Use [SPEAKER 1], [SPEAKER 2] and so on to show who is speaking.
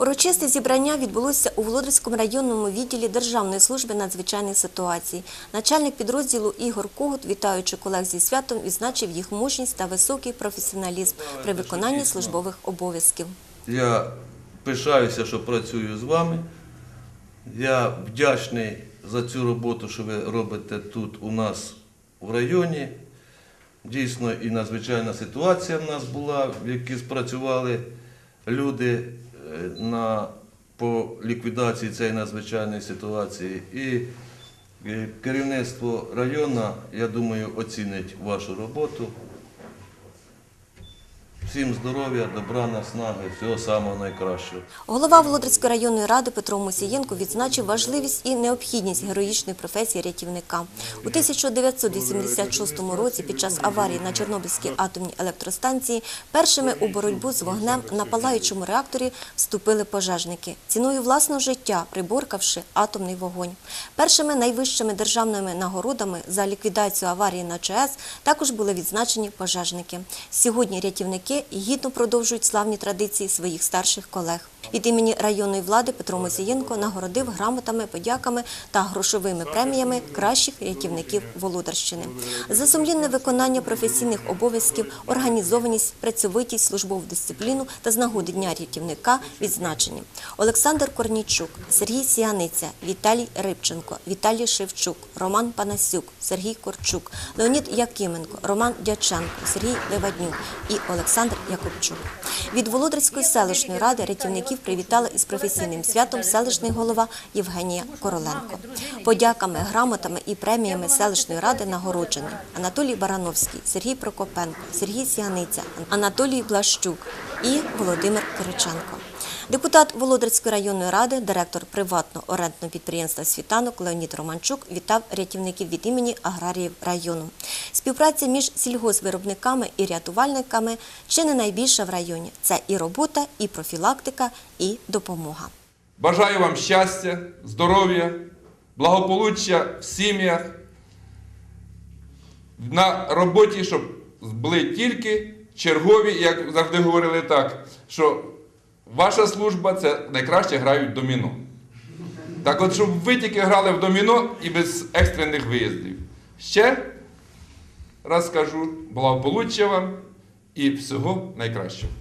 [SPEAKER 1] Урочисте зібрання відбулося у Володарському районному відділі Державної служби надзвичайних ситуацій. Начальник підрозділу Ігор Когут, вітаючи колег зі святом, відзначив їх мужність та високий професіоналізм при виконанні службових обов'язків.
[SPEAKER 2] Я пишаюся, що працюю з вами. Я вдячний за цю роботу, що ви робите тут у нас в районі. Дійсно, і надзвичайна ситуація в нас була, в якій спрацювали люди на, по ліквідації цієї надзвичайної ситуації. І е, керівництво району, я думаю, оцінить вашу роботу. Всім здоров'я, добра, наснаги, всього самого найкращого.
[SPEAKER 1] Голова Володарської районної ради Петро Мусієнко відзначив важливість і необхідність героїчної професії рятівника. У 1986 році під час аварії на Чорнобильській атомній електростанції першими у боротьбу з вогнем на палаючому реакторі вступили пожежники, ціною власного життя приборкавши атомний вогонь. Першими найвищими державними нагородами за ліквідацію аварії на ЧАЕС також були відзначені пожежники. Сьогодні рятівники гідно продовжують славні традиції своїх старших колег. Від імені районної влади Петро Мосієнко нагородив грамотами, подяками та грошовими преміями кращих рятівників Володарщини. За сумлінне виконання професійних обов'язків, організованість, працьовитість, службову дисципліну та з нагоди Дня рятівника відзначені Олександр Корнійчук, Сергій Сіаниця, Віталій Рибченко, Віталій Шевчук, Роман Панасюк, Сергій Корчук, Леонід Якименко, Роман Дяченко, Сергій Леваднюк і Олександр Якубчук. Від Володарської селищної ради рятівників привітали із професійним святом селищний голова Євгенія Короленко. Подяками, грамотами і преміями селищної ради нагороджені Анатолій Барановський, Сергій Прокопенко, Сергій Сіаниця, Анатолій Блащук і Володимир Кириченко. Депутат Володарської районної ради, директор приватного орендного підприємства «Світанок» Леонід Романчук вітав рятівників від імені аграріїв району. Співпраця між сільгоспвиробниками і рятувальниками чи не найбільша в районі. Це і робота, і профілактика, і допомога.
[SPEAKER 3] Бажаю вам щастя, здоров'я, благополуччя в сім'ях, на роботі, щоб були тільки чергові, як завжди говорили так, що ваша служба це найкраще грають в доміно. Так от, щоб ви тільки грали в доміно і без екстрених виїздів. Ще раз скажу, благополуччя вам і всього найкращого.